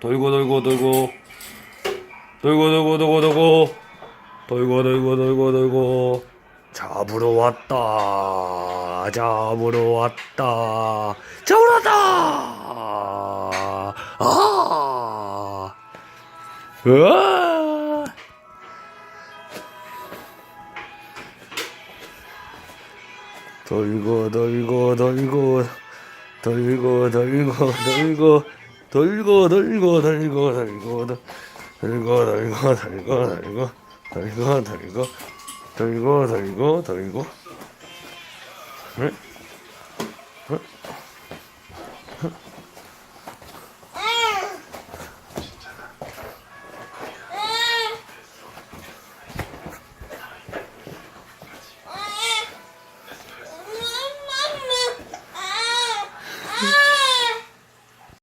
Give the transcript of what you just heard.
돌고 돌고 돌고. 돌고 돌고 돌고 돌고. 돌고 돌고 돌고 돌고. 잡으러 왔다. 잡으러 왔다. 잡으러 왔다! 아! 으아! 돌고 돌고 돌고 돌고 돌고 돌고 돌고 돌고 돌고 돌고 돌고 돌고 돌고 돌고 돌고 돌고 돌고 돌고 돌고 돌고 응? 응? 응?